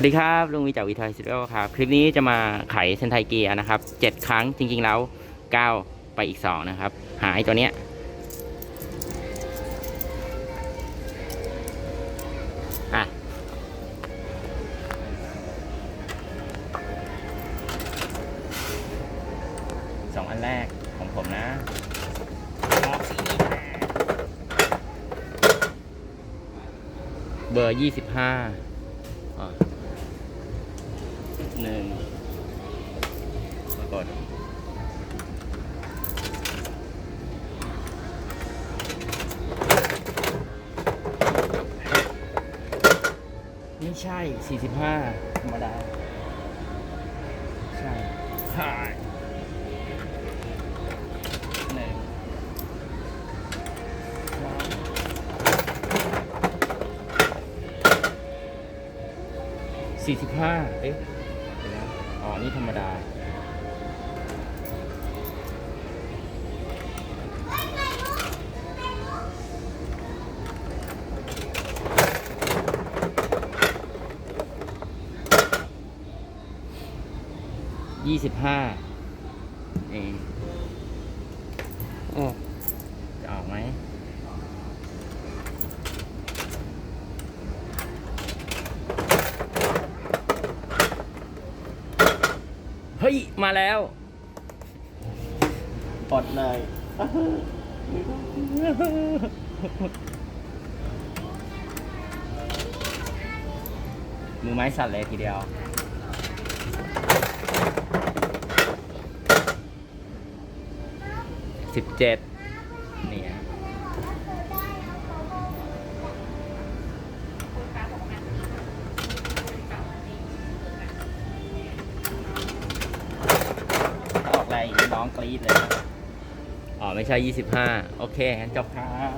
วัสดีครับลุงวิจากวิทยสตูดิโอครับ คลิปนี้จะมาไขเซนไทเกียร์นะครับเจ็ดครั้งจริง ๆ แล้วก้าไปอีกสองนะครับ หายตัวเนี้ยสองอันแรกของผมนะเบอร์ยี่สิบห้า หนึ่งกดไม่ใช่ 45 ธรรมดา ใช่ใช่หนึ่งสองสี่สิบห้าเอ๊ะเดี๋ยวนะ อ๋อนี่ธรรมดา ยี่สิบห้าเองโอ้จะออกไหม เฮ้ย มาแล้วปลดเลยมือไม้สั่นเลยทีเดียว สิบเจ็ดนี่ฮ น้องกรี๊ดเลย อ๋อ ไม่ใช่ยี่สิบห้าโอเคงั้นจบครับ